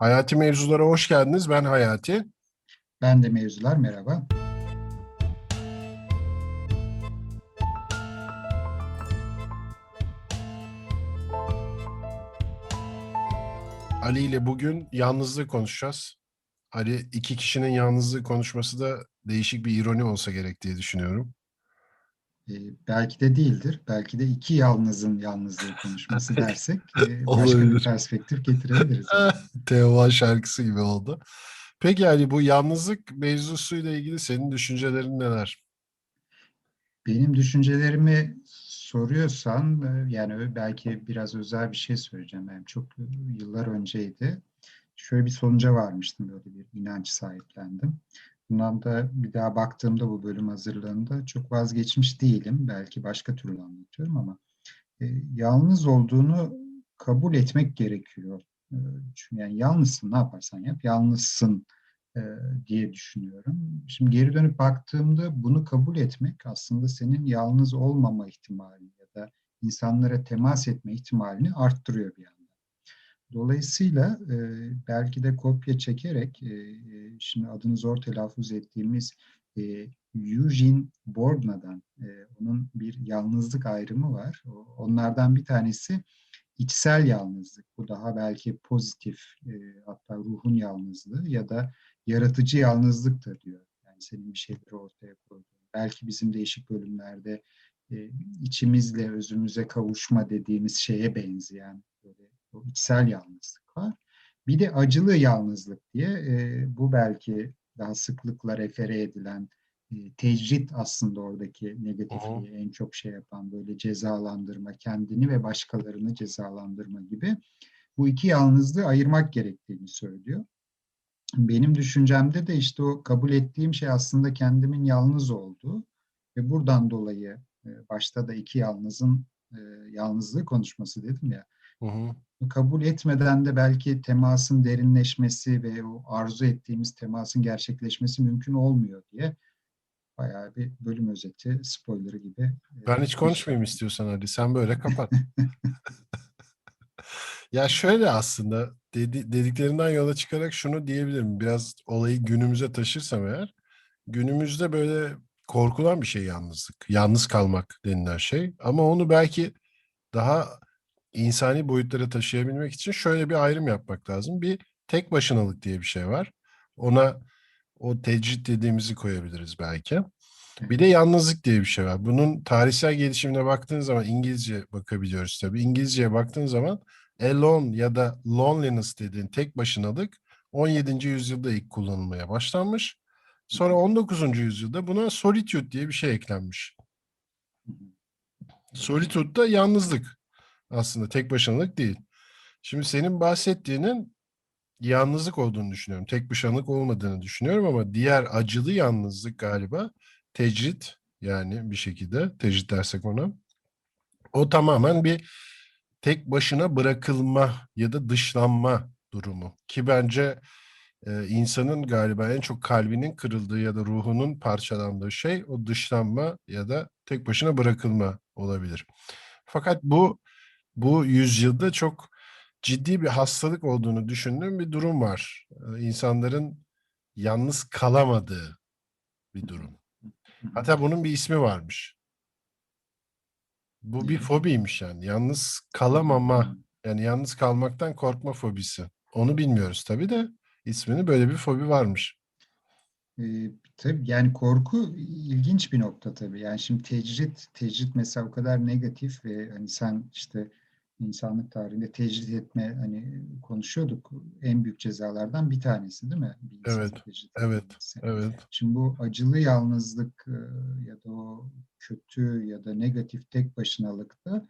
Hayati Mevzulara hoş geldiniz. Ben Hayati. Ben de mevzular merhaba. Ali ile bugün yalnızlığı konuşacağız. Ali iki kişinin yalnızlığı konuşması da değişik bir ironi olsa gerek diye düşünüyorum. Ee, belki de değildir. Belki de iki yalnızın yalnızlığı konuşması dersek e, başka Olabilir. bir perspektif getirebiliriz. Teoman şarkısı gibi oldu. Peki Ali bu yalnızlık mevzusuyla ilgili senin düşüncelerin neler? Benim düşüncelerimi soruyorsan e, yani belki biraz özel bir şey söyleyeceğim. Yani çok e, yıllar önceydi. Şöyle bir sonuca varmıştım böyle bir inanç sahiplendim. Bundan da bir daha baktığımda bu bölüm hazırlığında çok vazgeçmiş değilim. Belki başka türlü anlatıyorum ama e, yalnız olduğunu kabul etmek gerekiyor. E, çünkü yani yalnızsın ne yaparsan yap yalnızsın e, diye düşünüyorum. Şimdi geri dönüp baktığımda bunu kabul etmek aslında senin yalnız olmama ihtimalini ya da insanlara temas etme ihtimalini arttırıyor bir yandan. Dolayısıyla e, belki de kopya çekerek, e, e, şimdi adını zor telaffuz ettiğimiz e, Eugene Bourdina'dan, e, onun bir yalnızlık ayrımı var. Onlardan bir tanesi içsel yalnızlık. Bu daha belki pozitif, e, hatta ruhun yalnızlığı ya da yaratıcı yalnızlık da diyor. Yani senin bir şeyleri ortaya koyduğun. Belki bizim değişik bölümlerde e, içimizle özümüze kavuşma dediğimiz şeye benzeyen böyle o içsel yalnızlık var. Bir de acılı yalnızlık diye e, bu belki daha sıklıkla refere edilen e, tecrit aslında oradaki negatifliği en çok şey yapan böyle cezalandırma, kendini ve başkalarını cezalandırma gibi bu iki yalnızlığı ayırmak gerektiğini söylüyor. Benim düşüncemde de işte o kabul ettiğim şey aslında kendimin yalnız olduğu ve buradan dolayı e, başta da iki yalnızın e, yalnızlığı konuşması dedim ya Hı hı. kabul etmeden de belki temasın derinleşmesi ve o arzu ettiğimiz temasın gerçekleşmesi mümkün olmuyor diye bayağı bir bölüm özeti spoilerı gibi. e, Ben hiç konuşmayayım istiyorsan Ali. Sen böyle kapat. Ya şöyle aslında dedi, dediklerinden yola çıkarak şunu diyebilirim. Biraz olayı günümüze taşırsam eğer günümüzde böyle korkulan bir şey yalnızlık. Yalnız kalmak denilen şey. Ama onu belki daha insani boyutlara taşıyabilmek için şöyle bir ayrım yapmak lazım. Bir tek başınalık diye bir şey var. Ona o tecrit dediğimizi koyabiliriz belki. Bir de yalnızlık diye bir şey var. Bunun tarihsel gelişimine baktığın zaman İngilizce bakabiliyoruz tabii. İngilizceye baktığın zaman alone ya da loneliness dediğin tek başınalık 17. yüzyılda ilk kullanılmaya başlanmış. Sonra 19. yüzyılda buna solitude diye bir şey eklenmiş. Solitude da yalnızlık aslında tek başınalık değil. Şimdi senin bahsettiğinin yalnızlık olduğunu düşünüyorum. Tek başınalık olmadığını düşünüyorum ama diğer acılı yalnızlık galiba tecrit yani bir şekilde tecrit dersek ona. O tamamen bir tek başına bırakılma ya da dışlanma durumu. Ki bence e, insanın galiba en çok kalbinin kırıldığı ya da ruhunun parçalandığı şey o dışlanma ya da tek başına bırakılma olabilir. Fakat bu bu yüzyılda çok ciddi bir hastalık olduğunu düşündüğüm bir durum var. İnsanların yalnız kalamadığı bir durum. Hatta bunun bir ismi varmış. Bu bir fobiymiş yani. Yalnız kalamama, yani yalnız kalmaktan korkma fobisi. Onu bilmiyoruz tabii de ismini böyle bir fobi varmış. Tabii yani korku ilginç bir nokta tabii. Yani şimdi tecrit, tecrit mesela o kadar negatif ve hani sen işte insanlık tarihinde tecrit etme hani konuşuyorduk. En büyük cezalardan bir tanesi değil mi? Bir Evet, evet, edilmesi. Evet. Şimdi bu acılı yalnızlık e, ya da o kötü ya da negatif tek başınalıkta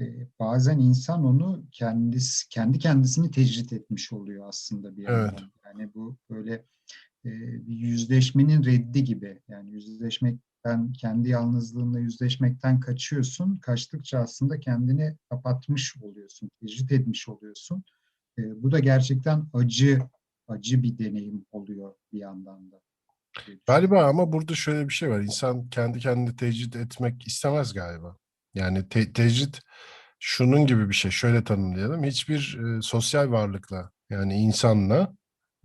e, bazen insan onu kendisi kendi kendisini tecrit etmiş oluyor aslında bir Evet. yandan. Yani bu böyle bir yüzleşmenin reddi gibi. Yani yüzleşmekten, kendi yalnızlığınla yüzleşmekten kaçıyorsun. Kaçtıkça aslında kendini kapatmış oluyorsun, tecrit etmiş oluyorsun. E, bu da gerçekten acı, acı bir deneyim oluyor bir yandan da. Galiba ama burada şöyle bir şey var. İnsan kendi kendini tecrit etmek istemez galiba. Yani te- tecrit şunun gibi bir şey. Şöyle tanımlayalım. Hiçbir e, sosyal varlıkla Yani insanla,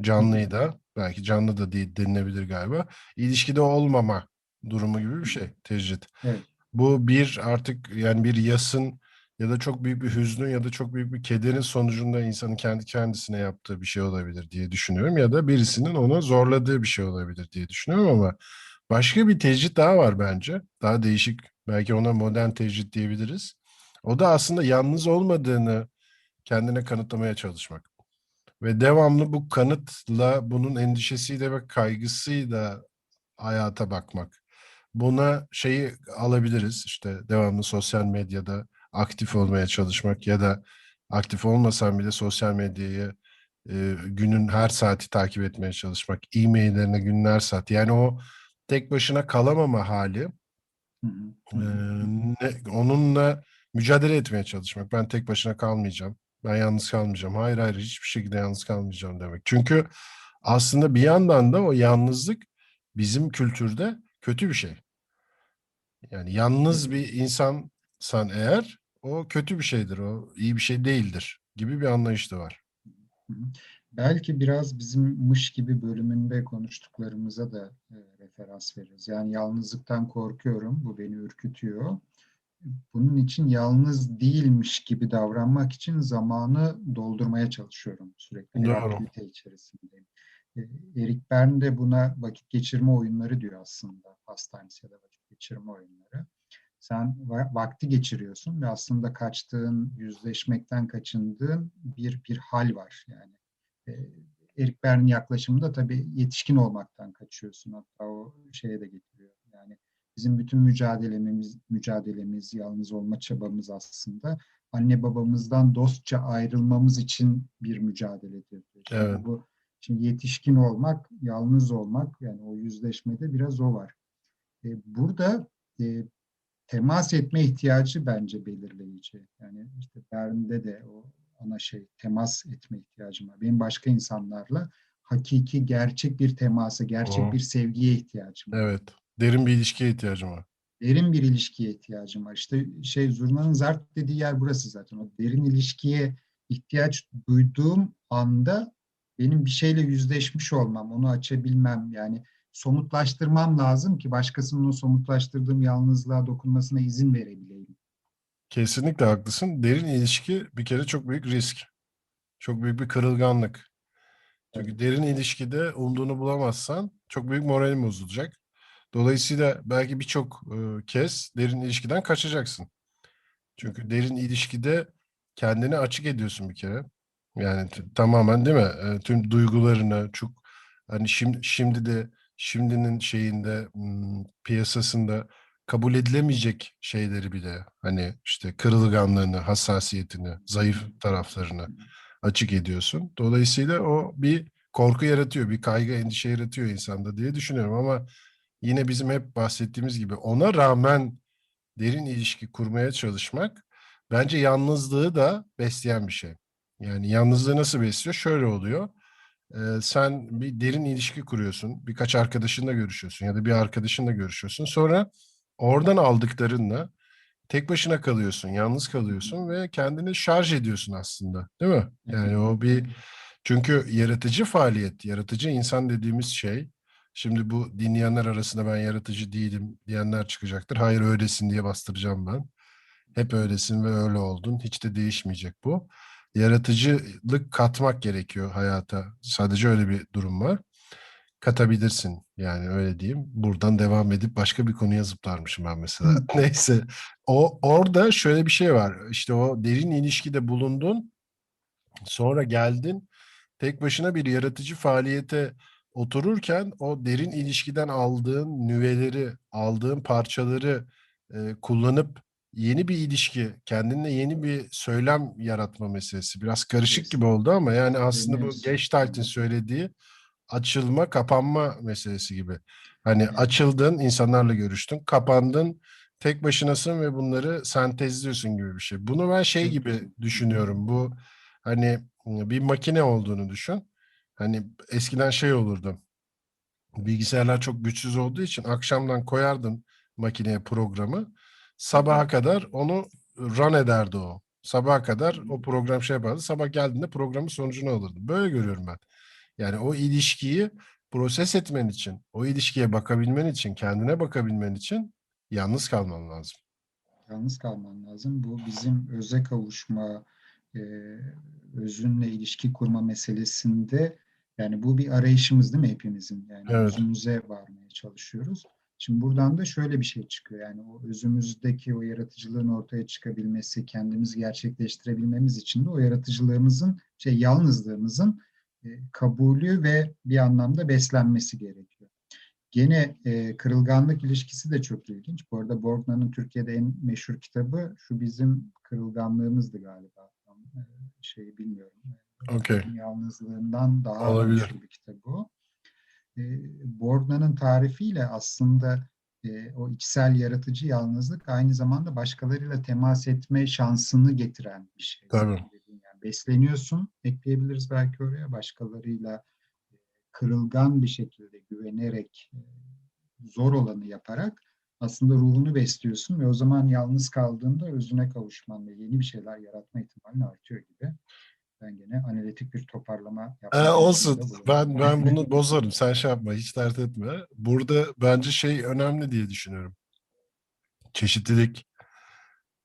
canlıyı da, belki canlı da değil denilebilir galiba, ilişkide olmama durumu gibi bir şey tecrit. Evet. Bu bir artık yani bir yasın ya da çok büyük bir hüznün ya da çok büyük bir kederin sonucunda insanın kendi kendisine yaptığı bir şey olabilir diye düşünüyorum. Ya da birisinin onu zorladığı bir şey olabilir diye düşünüyorum ama başka bir tecrit daha var bence. Daha değişik. Belki ona modern tecrit diyebiliriz. O da aslında yalnız olmadığını kendine kanıtlamaya çalışmak. Ve devamlı bu kanıtla, bunun endişesiyle ve kaygısıyla hayata bakmak. Buna şeyi alabiliriz işte devamlı sosyal medyada aktif olmaya çalışmak ya da aktif olmasan bile sosyal medyayı e, günün her saati takip etmeye çalışmak, e-maillerine günün her saati. Yani o tek başına kalamama hali, e, ne- onunla mücadele etmeye çalışmak. Ben tek başına kalmayacağım. Ben yalnız kalmayacağım. Hayır hayır hiçbir şekilde yalnız kalmayacağım demek. Çünkü aslında bir yandan da o yalnızlık bizim kültürde kötü bir şey. Yani yalnız bir insansan eğer o kötü bir şeydir. O iyi bir şey değildir gibi bir anlayış da var. Belki biraz bizim mış gibi bölümünde konuştuklarımıza da referans veririz. Yani yalnızlıktan korkuyorum, bu beni ürkütüyor. Bunun için yalnız değilmiş gibi davranmak için zamanı doldurmaya çalışıyorum sürekli Doğru. aktivite içerisindeyim. E, Erik Bern de buna vakit geçirme oyunları diyor aslında. Hastanesi ya da vakit geçirme oyunları. Sen va- vakti geçiriyorsun ve aslında kaçtığın, yüzleşmekten kaçındığın bir bir hal var yani. E, Erik Bern'in yaklaşımında tabii yetişkin olmaktan kaçıyorsun. Hatta o şeye de getiriyor. Bizim bütün mücadelemiz, mücadelemiz, yalnız olma çabamız aslında anne babamızdan dostça ayrılmamız için bir mücadeledir. Şimdi Evet. bu şimdi yetişkin olmak, yalnız olmak yani o yüzleşmede biraz o var. E, burada e, temas etme ihtiyacı bence belirleyici. Yani işte Bern'de de o ana şey temas etme ihtiyacım var. Benim başka insanlarla hakiki, gerçek bir temasa, gerçek Hı. bir sevgiye ihtiyacım var. Evet. Derin bir ilişkiye ihtiyacım var. Derin bir ilişkiye ihtiyacım var. İşte şey Zurna'nın zart dediği yer burası zaten. O derin ilişkiye ihtiyaç duyduğum anda benim bir şeyle yüzleşmiş olmam, onu açabilmem yani somutlaştırmam lazım ki başkasının o somutlaştırdığım yalnızlığa dokunmasına izin verebileyim. Kesinlikle haklısın. Derin ilişki bir kere çok büyük risk. Çok büyük bir kırılganlık. Çünkü derin ilişkide umduğunu bulamazsan çok büyük moralin bozulacak. Dolayısıyla belki birçok e, kez derin ilişkiden kaçacaksın. Çünkü derin ilişkide kendini açık ediyorsun bir kere. Yani tamamen değil mi? E, tüm duygularını çok hani şimdi şimdi de şimdinin şeyinde piyasasında kabul edilemeyecek şeyleri bile hani işte kırılganlığını, hassasiyetini, zayıf taraflarını açık ediyorsun. Dolayısıyla o bir korku yaratıyor, bir kaygı, endişe yaratıyor insanda diye düşünüyorum ama yine bizim hep bahsettiğimiz gibi ona rağmen derin ilişki kurmaya çalışmak bence yalnızlığı da besleyen bir şey. Yani yalnızlığı nasıl besliyor? Şöyle oluyor. Ee, sen bir derin ilişki kuruyorsun. Birkaç arkadaşınla görüşüyorsun ya da bir arkadaşınla görüşüyorsun. Sonra oradan aldıklarınla tek başına kalıyorsun, yalnız kalıyorsun ve kendini şarj ediyorsun aslında. Değil mi? Yani o bir çünkü yaratıcı faaliyet, yaratıcı insan dediğimiz şey, şimdi bu dinleyenler arasında ben yaratıcı değilim diyenler çıkacaktır. Hayır öylesin diye bastıracağım ben. Hep öylesin ve öyle oldun. Hiç de değişmeyecek bu. Yaratıcılık katmak gerekiyor hayata. Sadece öyle bir durum var. Katabilirsin yani öyle diyeyim. Buradan devam edip başka bir konuya zıplarmışım ben mesela. Neyse. O orada şöyle bir şey var. İşte o derin ilişkide bulundun. Sonra geldin tek başına bir yaratıcı faaliyete otururken o derin ilişkiden aldığın nüveleri, aldığın parçaları e, kullanıp yeni bir ilişki, kendinle yeni bir söylem yaratma meselesi. Biraz karışık gibi oldu ama yani aslında bu Deniyorsun. Gestalt'in söylediği açılma, kapanma meselesi gibi. Hani açıldın, insanlarla görüştün, kapandın, tek başınasın ve bunları sentezliyorsun gibi bir şey. Bunu ben şey gibi düşünüyorum. Bu hani bir makine olduğunu düşün. Hani eskiden şey olurdu. Bilgisayarlar çok güçsüz olduğu için akşamdan koyardın makineye programı. Sabaha kadar onu run ederdi o. Sabaha kadar o program şey yapardı. Sabah geldiğinde programın sonucunu alırdı. Böyle görüyorum ben. Yani o ilişkiyi proses etmen için, o ilişkiye bakabilmen için, kendine bakabilmen için yalnız kalman lazım. Yalnız kalman lazım. Bu bizim öze kavuşma, e, özünle ilişki kurma meselesinde yani bu bir arayışımız değil mi hepimizin? Yani Evet. özümüze varmaya çalışıyoruz. Şimdi buradan da şöyle bir şey çıkıyor. Yani o özümüzdeki o yaratıcılığın ortaya çıkabilmesi, kendimizi gerçekleştirebilmemiz için de o yaratıcılığımızın, şey yalnızlığımızın e, kabulü ve bir anlamda beslenmesi gerekiyor. Gene e, kırılganlık ilişkisi de çok ilginç. Bu arada Borgna'nın Türkiye'de en meşhur kitabı şu bizim kırılganlığımızdı galiba. Tam, e, şeyi bilmiyorum. Okey. Yalnızlığından daha Olabilir. bir kitabı o. E, Borgna'nın tarifiyle aslında e, o içsel yaratıcı yalnızlık aynı zamanda başkalarıyla temas etme şansını getiren bir şey. Tabii. Yani besleniyorsun, ekleyebiliriz belki oraya başkalarıyla e, kırılgan bir şekilde güvenerek, e, zor olanı yaparak aslında ruhunu besliyorsun ve o zaman yalnız kaldığında özüne kavuşman ve yeni bir şeyler yaratma ihtimalin artıyor gibi. Ben gene analitik bir toparlama yapmak Ee, olsun. Ben ben bunu bozarım. Sen şey yapma. Hiç dert etme. Burada bence şey önemli diye düşünüyorum. Çeşitlilik.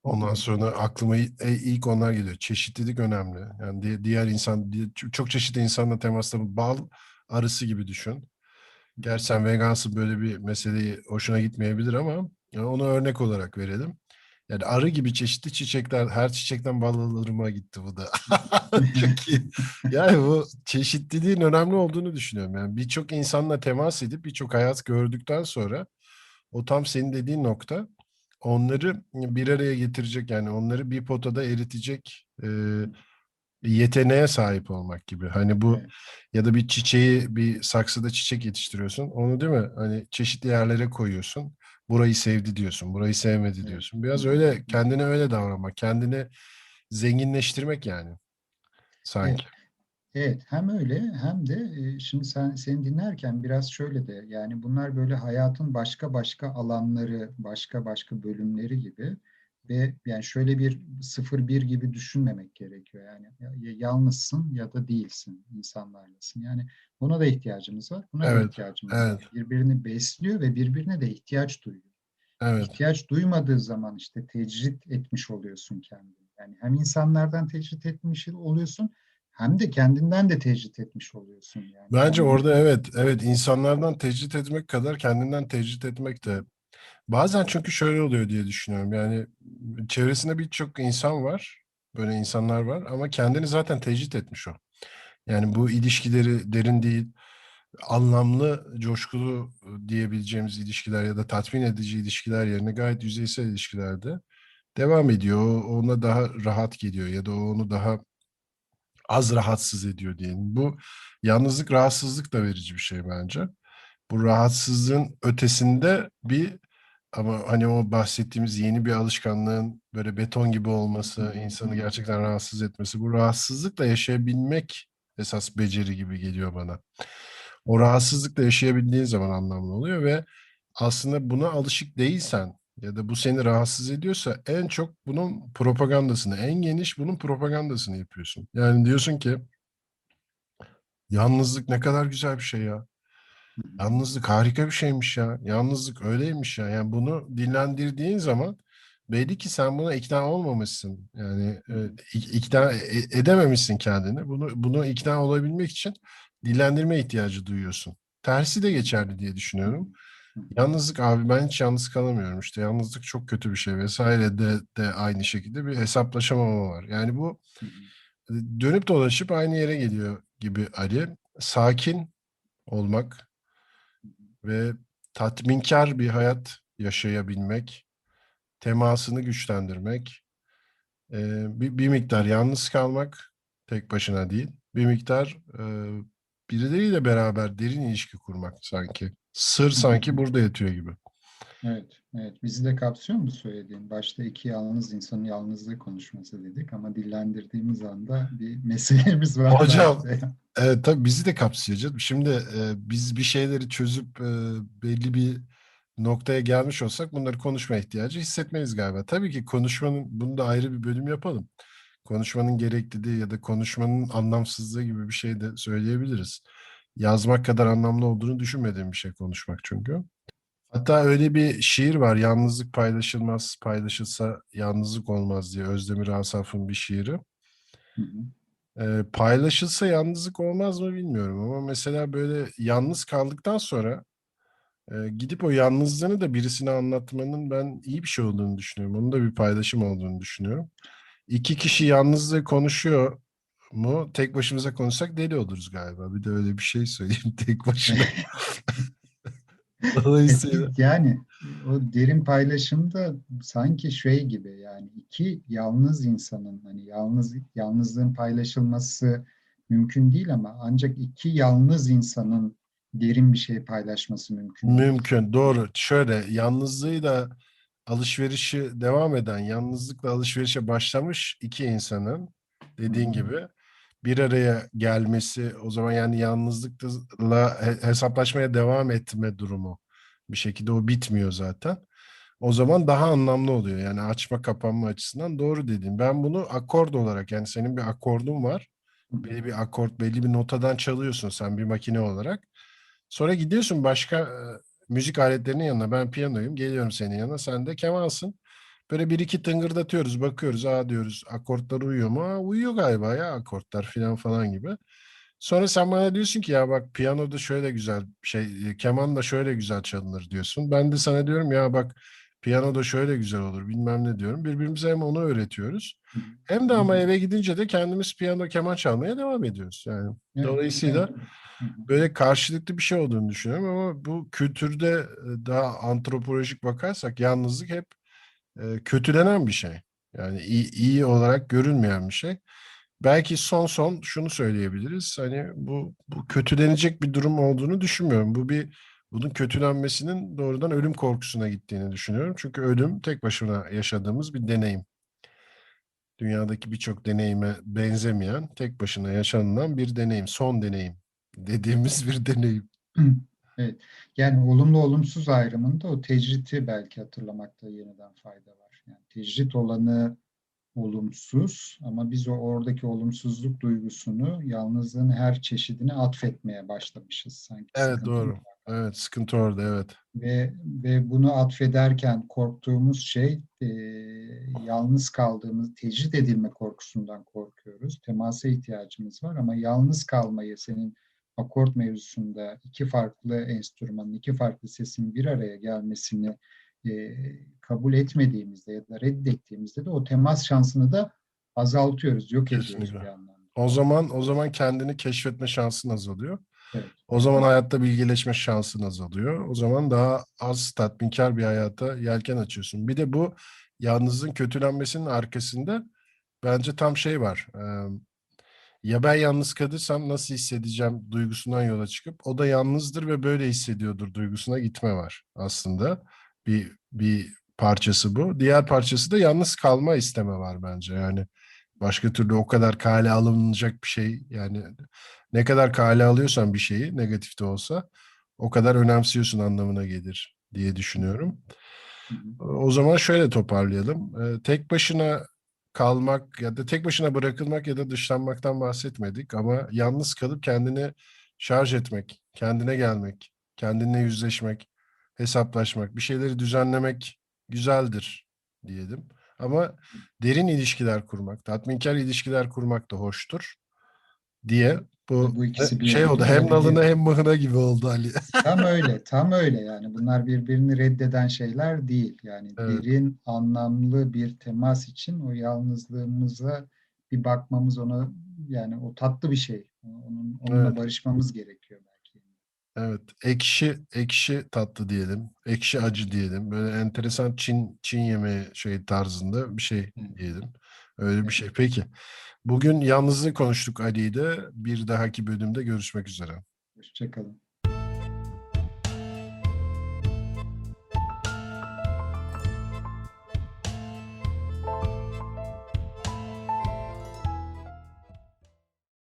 Ondan sonra aklıma e- ilk onlar geliyor. Çeşitlilik önemli. Yani di- diğer insan, çok- çeşitli insanla temasta bal arısı gibi düşün. Gerçi sen vegansın böyle bir meseleyi hoşuna gitmeyebilir ama yani onu örnek olarak verelim. Yani arı gibi çeşitli çiçekler, her çiçekten bal alırıma gitti bu da. Çok iyi. Yani bu çeşitliliğin önemli olduğunu düşünüyorum. Yani birçok insanla temas edip birçok hayat gördükten sonra o tam senin dediğin nokta onları bir araya getirecek yani onları bir potada eritecek e, yeteneğe sahip olmak gibi. Hani bu Evet. ya da bir çiçeği bir saksıda çiçek yetiştiriyorsun. Onu değil mi? Hani çeşitli yerlere koyuyorsun. Burayı sevdi diyorsun, burayı sevmedi Evet. diyorsun. Biraz öyle kendine öyle davranmak, kendini zenginleştirmek yani sanki. Evet, hem öyle hem de şimdi sen seni dinlerken biraz şöyle de yani bunlar böyle hayatın başka başka alanları, başka başka bölümleri gibi ve yani şöyle bir sıfır bir gibi düşünmemek gerekiyor. Yani ya- ya yalnızsın ya da değilsin, insanlarlasın. Yani buna da ihtiyacımız var, buna da Evet, ihtiyacımız evet. var. Birbirini besliyor ve birbirine de ihtiyaç duyuyor. Evet, İhtiyaç duymadığı zaman işte tecrit etmiş oluyorsun kendini. Yani hem insanlardan tecrit etmiş oluyorsun hem de kendinden de tecrit etmiş oluyorsun yani. bence Yani orada evet, evet insanlardan tecrit etmek kadar kendinden tecrit etmek de bazen çünkü şöyle oluyor diye düşünüyorum. Yani çevresinde birçok insan var, böyle insanlar var ama kendini zaten tecrit etmiş o. Yani bu ilişkileri derin değil, anlamlı, coşkulu diyebileceğimiz ilişkiler ya da tatmin edici ilişkiler yerine gayet yüzeysel ilişkilerde devam ediyor. O ona daha rahat geliyor ya da onu daha az rahatsız ediyor diyelim. Bu yalnızlık rahatsızlık da verici bir şey bence. Bu rahatsızlığın ötesinde bir ama hani o bahsettiğimiz yeni bir alışkanlığın böyle beton gibi olması, insanı gerçekten rahatsız etmesi, bu rahatsızlıkla yaşayabilmek esas beceri gibi geliyor bana. O rahatsızlıkla yaşayabildiğin zaman anlamlı oluyor ve aslında buna alışık değilsen ya da bu seni rahatsız ediyorsa en çok bunun propagandasını, en geniş bunun propagandasını yapıyorsun. Yani diyorsun ki yalnızlık ne kadar güzel bir şey ya. Yalnızlık harika bir şeymiş ya. Yalnızlık öyleymiş ya. Yani bunu dinlendirdiğin zaman belli ki sen buna ikna olmamışsın. Yani e, ik- ikna e- edememişsin kendini. Bunu bunu ikna olabilmek için dillendirme ihtiyacı duyuyorsun. Tersi de geçerli diye düşünüyorum. Yalnızlık abi ben hiç yalnız kalamıyorum işte yalnızlık çok kötü bir şey vesaire de de aynı şekilde bir hesaplaşamama var. Yani bu dönüp dolaşıp aynı yere geliyor gibi Ali. Sakin olmak ve tatminkar bir hayat yaşayabilmek, temasını güçlendirmek, eee, bir, bir miktar yalnız kalmak tek başına değil, bir miktar eee, birileriyle beraber derin ilişki kurmak sanki. Sır sanki burada yatıyor gibi. Evet, evet. Bizi de kapsıyor mu söylediğin? Başta iki yalnız insanın yalnızlığı konuşması dedik ama dillendirdiğimiz anda bir meselemiz var. Hocam. Evet tabii bizi de kapsıyor canım. Şimdi e, biz bir şeyleri çözüp e, belli bir noktaya gelmiş olsak bunları konuşma ihtiyacı hissetmeyiz galiba. Tabii ki konuşmanın, bunu da ayrı bir bölüm yapalım. Konuşmanın gerekliliği ya da konuşmanın anlamsızlığı gibi bir şey de söyleyebiliriz. Yazmak kadar anlamlı olduğunu düşünmediğim bir şey konuşmak çünkü. Hatta öyle bir şiir var. Yalnızlık paylaşılmaz, paylaşılsa yalnızlık olmaz diye Özdemir Asaf'ın bir şiiri. Hı hı. Ee, paylaşılsa yalnızlık olmaz mı bilmiyorum ama mesela böyle yalnız kaldıktan sonra e, gidip o yalnızlığını da birisine anlatmanın ben iyi bir şey olduğunu düşünüyorum. Onun da bir paylaşım olduğunu düşünüyorum. İki kişi yalnızlığı konuşuyor mu? Tek başımıza konuşsak deli oluruz galiba. Bir de öyle bir şey söyleyeyim tek başına. Dolayısıyla Yani o derin paylaşımda sanki şey gibi yani iki yalnız insanın hani yalnız yalnızlığın paylaşılması mümkün değil ama ancak iki yalnız insanın derin bir şey paylaşması mümkün. Mümkün, doğru. Şöyle, yalnızlığıyla alışverişi devam eden, yalnızlıkla alışverişe başlamış iki insanın dediğin hı. gibi bir araya gelmesi, o zaman yani yalnızlıkla he- hesaplaşmaya devam etme durumu bir şekilde o bitmiyor zaten. O zaman daha anlamlı oluyor. Yani açma kapanma açısından doğru dediğim. Ben bunu akord olarak yani senin bir akordun var. Belli bir akort, belli bir notadan çalıyorsun sen bir makine olarak. Sonra gidiyorsun başka müzik aletlerinin yanına. Ben piyanoyum. Geliyorum senin yanına. Sen de kemansın. Böyle bir iki tıngırdatıyoruz. Bakıyoruz. Aa diyoruz akortlar uyuyor mu? Aa, uyuyor galiba ya akortlar filan falan gibi. Sonra sen bana diyorsun ki ya bak piyanoda şöyle güzel şey e, keman da şöyle güzel çalınır diyorsun. Ben de sana diyorum ya bak piyanoda şöyle güzel olur bilmem ne diyorum. Birbirimize hem onu öğretiyoruz. Hem de ama eve gidince de kendimiz piyano keman çalmaya devam ediyoruz. Yani dolayısıyla böyle karşılıklı bir şey olduğunu düşünüyorum ama bu kültürde e, daha antropolojik bakarsak yalnızlık hep e, kötülenen bir şey. Yani iyi, iyi olarak görünmeyen bir şey. Belki son son şunu söyleyebiliriz. Hani bu, bu kötülenecek bir durum olduğunu düşünmüyorum. Bu bir bunun kötülenmesinin doğrudan ölüm korkusuna gittiğini düşünüyorum. Çünkü ölüm tek başına yaşadığımız bir deneyim. Dünyadaki birçok deneyime benzemeyen, tek başına yaşanılan bir deneyim, son deneyim dediğimiz bir deneyim. Evet. Yani olumlu olumsuz ayrımında o tecriti belki hatırlamakta yeniden fayda var. Yani tecrit olanı olumsuz ama biz o oradaki olumsuzluk duygusunu yalnızlığın her çeşidine atfetmeye başlamışız sanki. Evet Sıkıntı doğru. Evet sıkıntı orada evet. ve ve bunu atfederken korktuğumuz şey e, yalnız kaldığımız, tecrit edilme korkusundan korkuyoruz. Temasa ihtiyacımız var ama yalnız kalmayı senin akort mevzusunda iki farklı enstrümanın, iki farklı sesin bir araya gelmesini e, kabul etmediğimizde ya da reddettiğimizde de o temas şansını da azaltıyoruz, yok ediyoruz bir anlamda. O zaman o zaman kendini keşfetme şansın azalıyor. Evet. O zaman hayatta bilgeleşme şansın azalıyor. O zaman daha az tatminkar bir hayata yelken açıyorsun. Bir de bu yalnızlığın kötülenmesinin arkasında bence tam şey var. Eee, ya ben yalnız kalırsam nasıl hissedeceğim duygusundan yola çıkıp o da yalnızdır ve böyle hissediyordur duygusuna gitme var aslında. Bir bir parçası bu. Diğer parçası da yalnız kalma isteme var bence. Yani başka türlü o kadar kale alınacak bir şey yani ne kadar kale alıyorsan bir şeyi negatif de olsa o kadar önemsiyorsun anlamına gelir diye düşünüyorum. O zaman şöyle toparlayalım. Ee, tek başına kalmak ya da tek başına bırakılmak ya da dışlanmaktan bahsetmedik ama yalnız kalıp kendini şarj etmek, kendine gelmek, kendinle yüzleşmek, hesaplaşmak, bir şeyleri düzenlemek güzeldir diyelim. Ama derin ilişkiler kurmak, tatminkar ilişkiler kurmak da hoştur diye bu, Bu ikisi bir şey oldu hem nalına hem mıhına gibi oldu Ali. Tam öyle, tam öyle yani. Bunlar birbirini reddeden şeyler değil. Yani Evet. derin, anlamlı bir temas için o yalnızlığımıza bir bakmamız ona yani o tatlı bir şey. Onun, onunla Evet. barışmamız gerekiyor belki. Evet, ekşi ekşi tatlı diyelim, ekşi acı diyelim. Böyle enteresan Çin Çin yemeği şey tarzında bir şey diyelim. Öyle bir şey. Peki. Bugün yalnızlığı konuştuk Ali ile. Bir dahaki bölümde görüşmek üzere. Hoşçakalın.